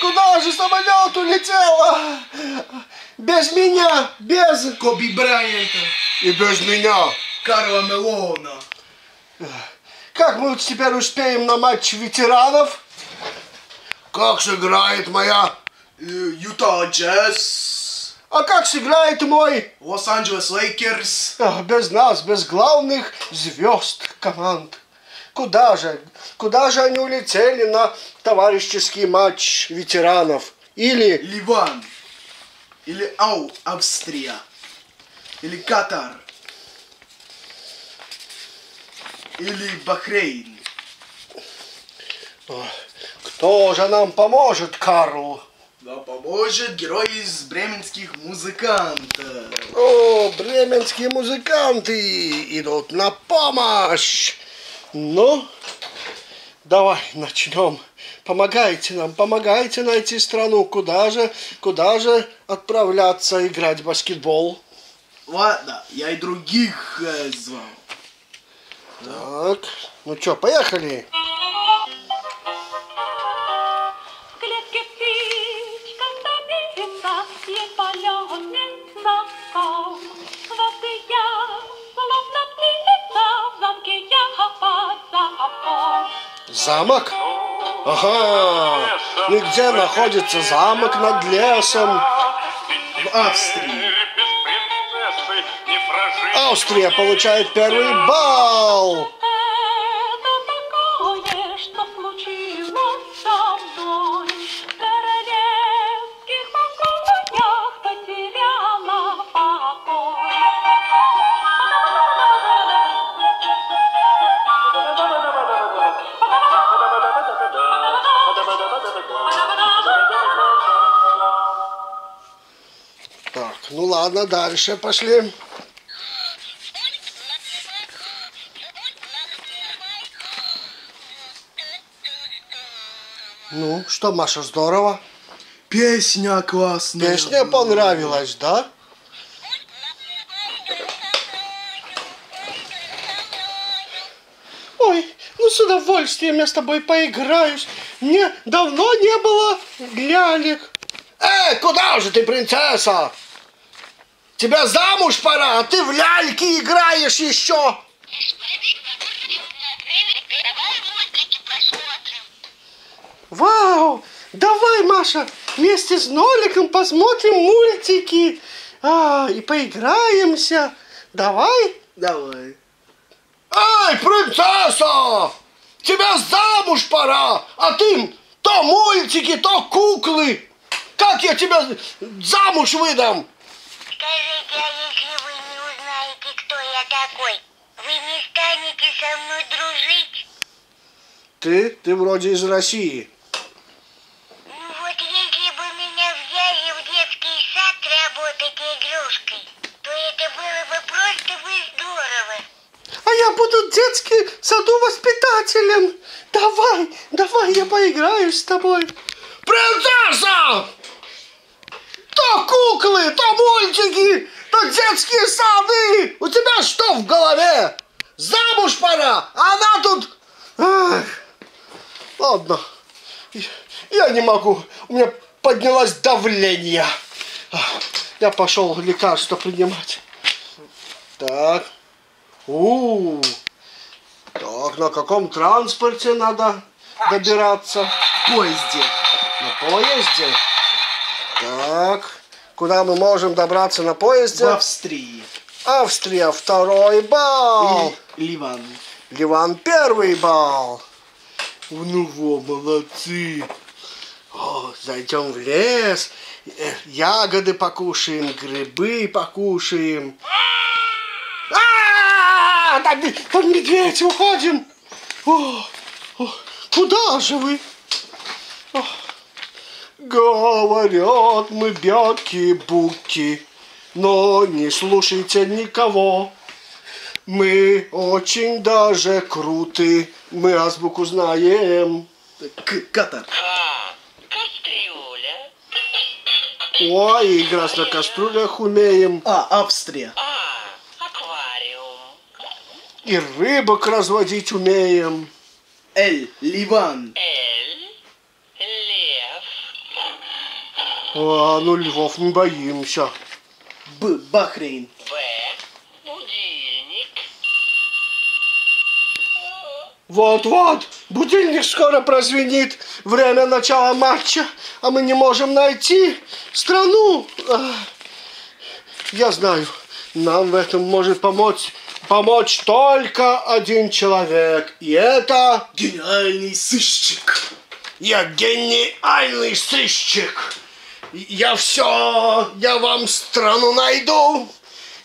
куда же самолет улетел? А, Без меня, без... Коби Брайанта, И без меня. Карла Мелона. Как мы теперь успеем на матч ветеранов? Как сыграет моя... э, Юта Джаз, А как сыграет мой... Лос-Анджелес Лейкерс. Без нас, без главных звезд команд. Куда же? Куда же они улетели на товарищеский матч ветеранов? Или... Ливан. Или Ау, Австрия. Или Катар. Или Бахрейн. Кто же нам поможет, Карл? Да поможет герой из бременских музыкантов. О, бременские музыканты идут на помощь. Ну, давай начнем. Помогайте нам, помогайте найти страну. Куда же, куда же отправляться играть в баскетбол? Ладно, я и других э, звал. Так, ну что, поехали. В Замок? Ага. И где находится замок над лесом? В Австрии. Австрия получает первый балл. Ну ладно, дальше пошли. Ну, что, Маша, здорово? Песня классная. Песня понравилась, да? Ой, ну с удовольствием я с тобой поиграюсь. Мне давно не было лялек. Эй, куда же ты, принцесса? Тебя замуж пора, а ты в ляльки играешь еще. Вау! Давай, Маша, вместе с Ноликом посмотрим мультики. А, и поиграемся. Давай. Давай. Эй, принцесса! Тебя замуж пора, а ты то мультики, то куклы. Как я тебя замуж выдам? Скажите, а если вы не узнаете, кто я такой, вы не станете со мной дружить? Ты, ты вроде из России. Ну вот если бы меня взяли в детский сад работать игрушкой, то это было бы просто бы здорово. А я буду в детский саду воспитателем. Давай, давай, я поиграю с тобой. Принцесса! То куклы, то мультики, то детские сады. У тебя что в голове? Замуж пора, а она тут... Ах, ладно, я не могу. У меня поднялось давление. Я пошел лекарство принимать. Так. У, так, на каком транспорте надо добираться? В поезде. На поезде? Так, куда мы можем добраться на поезде? В Австрии. Австрия второй балл. Или Ливан. Ливан первый балл. Ну во, молодцы. О, зайдем в лес, э, ягоды покушаем, грибы покушаем. А, Там, ме- там медведь, уходим. О, о, куда же вы? О, Говорят мы бяки-буки, но не слушайте никого. Мы очень даже круты, мы азбуку знаем. К Катар. А, кастрюля. Ой, и играть на кастрюлях умеем, А, Австрия. А, аквариум. и рыбок разводить умеем. Эль, Ливан. Эль. А, ну львов не боимся. Б. Бахрейн. Вот-вот, будильник скоро прозвенит. Время начала матча, а мы не можем найти страну. Ах, Я знаю, нам в этом может помочь, помочь только один человек. И это Гениальный сыщик. я гениальный сыщик. Я все, я вам страну найду.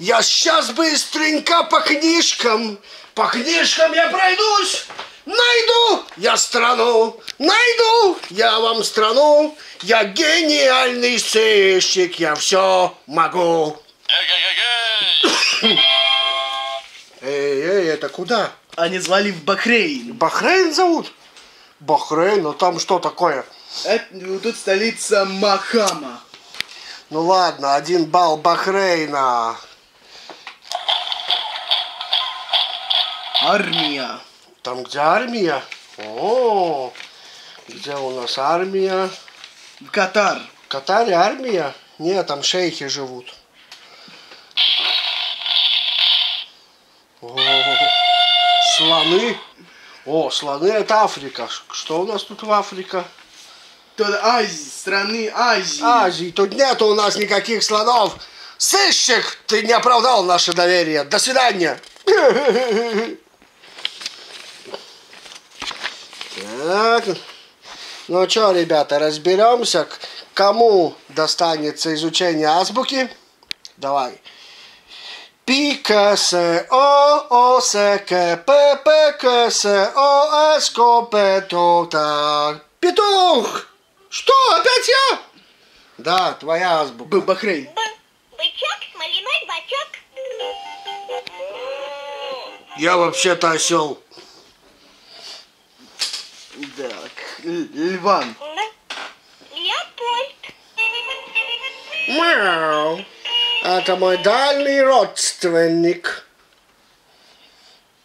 Я сейчас быстренько по книжкам, по книжкам я пройдусь. Найду я страну, найду я вам страну. Я гениальный сыщик, я все могу. Эй, эй, это куда? Они звали в Бахрейн. Бахрейн зовут? Бахрейн, ну там что такое? Это, тут столица Махама. Ну ладно, один балл Бахрейна. Армия. Там, где армия? О, где у нас армия? Катар. В Катаре армия? Нет, там шейхи живут. О, слоны. О, слоны это Африка. Что у нас тут в Африке? Тут Азии, страны Азии. Азии. Тут нету у нас никаких слонов. Сыщик, ты не оправдал наше доверие. До свидания. Так. Ну что, ребята, разберемся, кому достанется изучение азбуки. Давай. Пи, К, С, О, О, С, К, П, П, К, С, О, Т, так. Петух! Что, опять я? Да, твоя азбука. Б. Бахрейн. Б. Бычок, смоляной бачок. Я вообще-то осел. Так. Л- Ливан. М. Леопольд. Мяу. Это мой дальний родственник.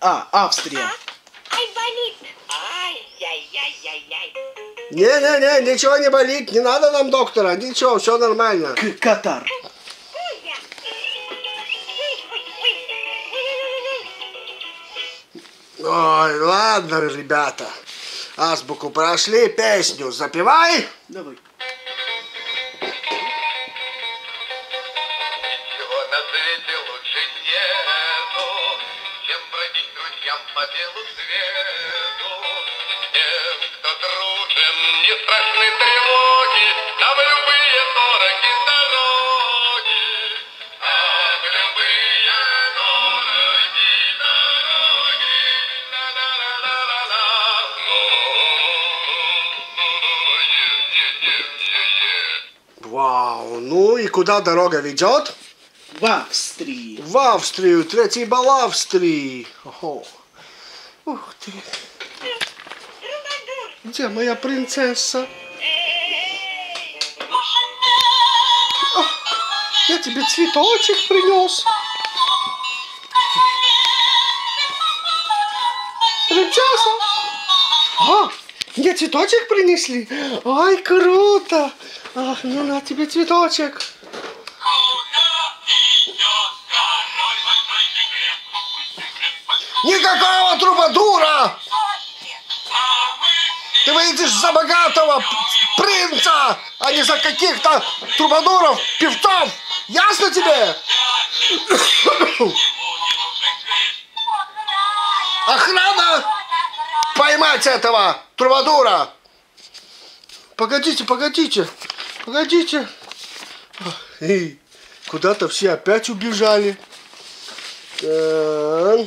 А. Австрия. Айболит. Ай-яй-яй-яй-яй. Не-не-не, ничего не болит, не надо нам доктора, ничего, все нормально. К. Катар. Ой, ладно, ребята. Азбуку прошли, песню запевай. Давай. Вау, ну и куда дорога ведет? В Австрии. В Австрию, третий бал Австрии. Ого. Ух ты. Где моя принцесса? О, я тебе цветочек принес. Принцесса? А, мне цветочек принесли? Ай, круто! Ах, ну на тебе цветочек. Никакого трубадура! Ты выйдешь за богатого принца, а не за каких-то трубадуров, певцов. Ясно тебе? Охрана! Поймать этого трубадура! Погодите, погодите, погодите. Эй, куда-то все опять убежали. Так.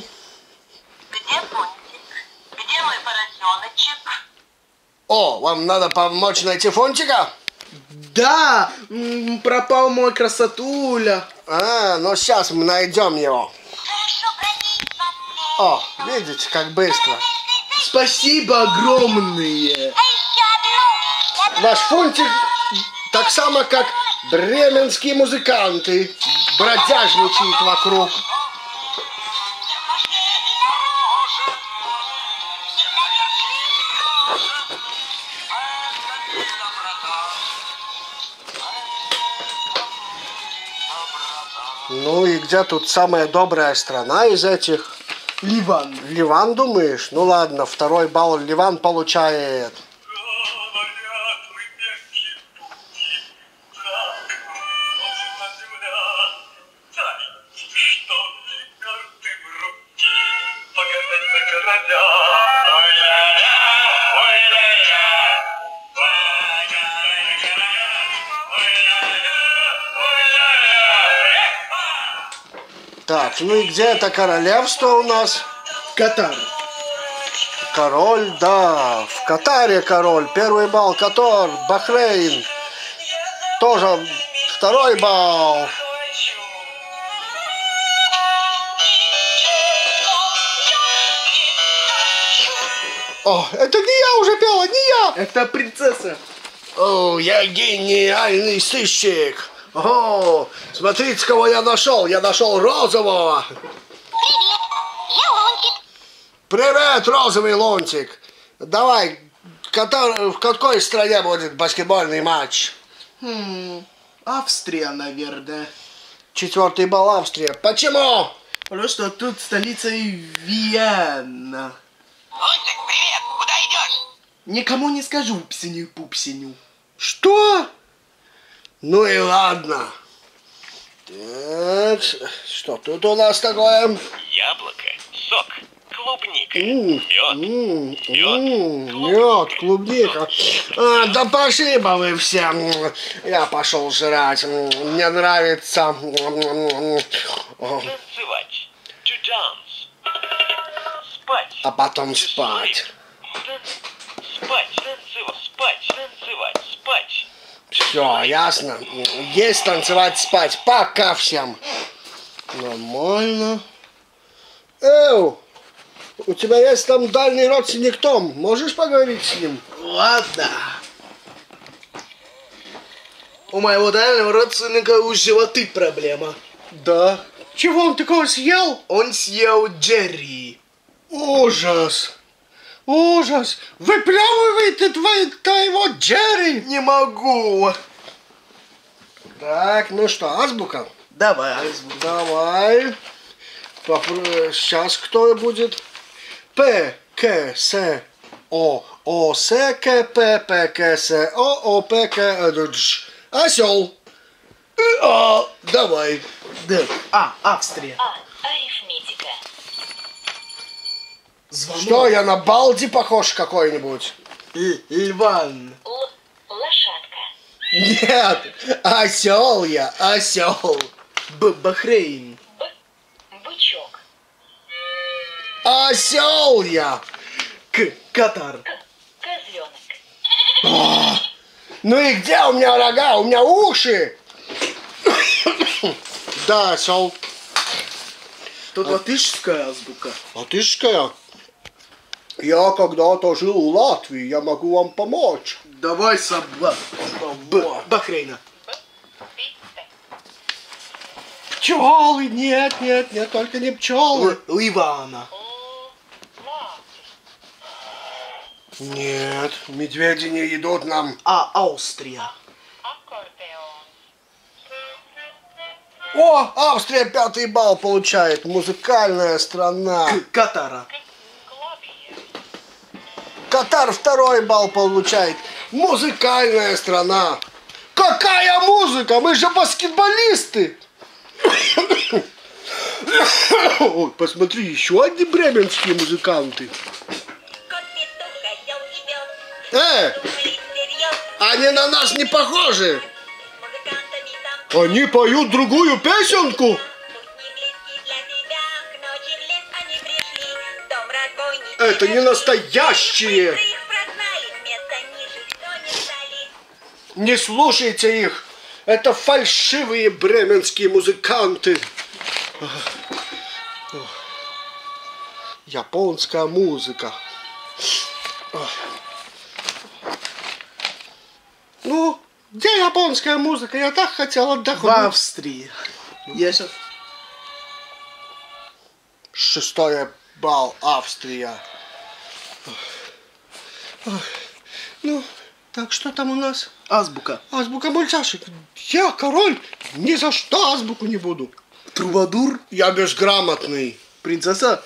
Где Фунтик? Где мой поросеночек? О, вам надо помочь найти Фунтика? Да, пропал мой красотуля. А, ну сейчас мы найдем его. О, видите, как быстро. Спасибо огромное. А. Наш Фунтик так само, как бременские музыканты бродяжничают вокруг. Ну и где тут самая добрая страна из этих? Ливан. Ливан, думаешь? Ну ладно, второй балл Ливан получает. Так, ну и где это королевство у нас? Катар. Король, да, в Катаре король. Первый балл Катар, Бахрейн. Тоже второй балл. О, это не я уже пела, не я. Это принцесса. О, я гениальный сыщик. О, смотрите, кого я нашел. Я нашел розового. Привет, я Лунтик. Привет, розовый лунтик. Давай, в какой стране будет баскетбольный матч? Хм, Австрия, наверное. Четвертый балл Австрия. Почему? Потому что тут столица Виена. Лунтик, привет! Куда идешь? Никому не скажу псиню-пупсиню. Что? Ну и ладно. Так, что тут у нас такое? Яблоко, сок, клубника, мед. Мед, клубника. А, да пошли бы вы все. Я пошел жрать. Мне нравится. Танцевать. To dance. Спать. А потом спать. Спать, танцевать, спать, танцевать, спать. Все, ясно. Есть танцевать, спать. Пока всем. Нормально. Эу, у тебя есть там дальний родственник Том. Можешь поговорить с ним? Ладно. У моего дальнего родственника у животы проблема. Да. Чего он такого съел? Он съел Джерри. Ужас. Ужас. Выплевывает твой, твоего Джерри. Не могу. Так, ну что, азбука? Давай. Давай. Попро- Сейчас кто будет? П, К, С, О, О, С, К, П, П, К, С, О, О, П, К, Э, Дж. Осел. И, А, давай. Д. А, Австрия. А. Звонок. Что, я на Балди похож какой-нибудь? Ливан. Л. Лошадка. Нет, осел я, осел. Б. Бахрейн. Б. Бычок. Осел я. К. Катар. К. Козленок. Ну и где у меня рога? У меня уши. Да, осел. Тут латышская азбука. Латышская? Я когда-то жил в Латвии, я могу вам помочь. Давай собак. Б. Бахрейна. Пчелы, нет, нет, нет, только не пчелы. Л- Ливана. Нет, медведи не идут нам. А. Австрия. О, Австрия пятый балл получает. Музыкальная страна. К. Катара. Катар второй балл получает. Музыкальная страна. Какая музыка? Мы же баскетболисты. Ой, посмотри, еще одни бременские музыканты. Э, они на нас не похожи. Они поют другую песенку. Это не настоящие. Не слушайте их. Это фальшивые бременские музыканты. Японская музыка. Ну, где японская музыка? Я так хотел В отдохнуть. Австрии. Я сейчас... Шестой балл Австрия. Ну, так что там у нас? Азбука. Азбука мультяшек. Я король, ни за что азбуку не буду. Трубадур? Я безграмотный. Принцесса?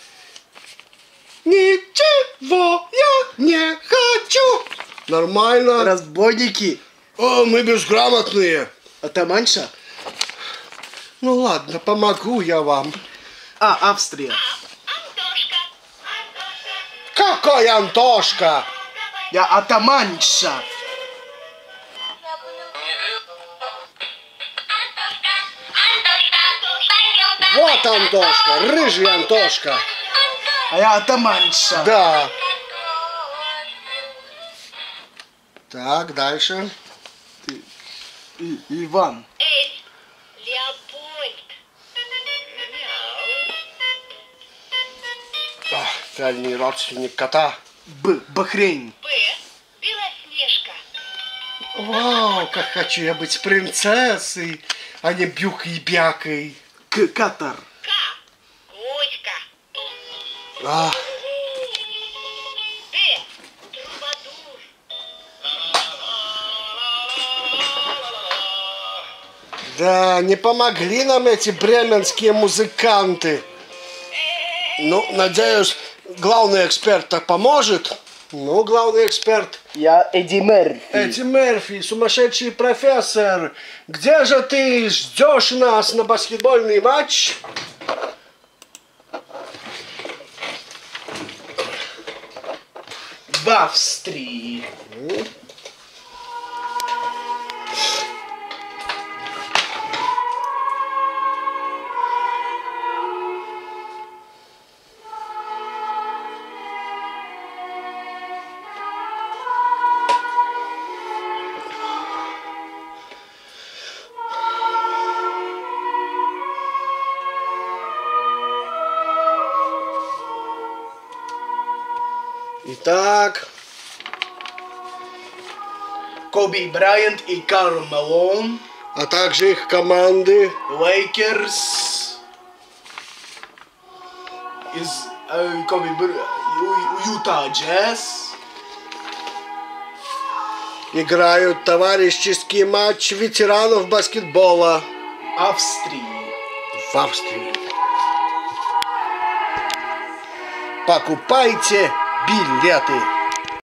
Ничего я не хочу. Нормально. Разбойники? О, мы безграмотные. Атаманша? Ну ладно, помогу я вам. А, Австрия. Какой Антошка? Я атаманша. Вот Антошка, рыжий Антошка. А я атаманша. Да. Так, дальше. Л- Ливан. Эль. Дальний родственник кота. Б. Бахрейн. Б. Белоснежка. Вау, как хочу я быть принцессой, а не бюкой и бякой. К. Катар. К. Котька. А, Д. Трубадур. да, не помогли нам эти бременские музыканты. Ну, надеюсь, главный эксперт так поможет. Ну, главный эксперт Я Эдди Мерфи. Эдди Мерфи, сумасшедший профессор. Где же ты ждешь нас на баскетбольный матч? В Австрии. Итак, Коби Брайант и Карл Малон. а также их команды. Лейкерс. Из э, Коби Бр... Юта Джаз. играют товарищеский матч ветеранов баскетбола Австрии. в Австрии. Покупайте bilhete.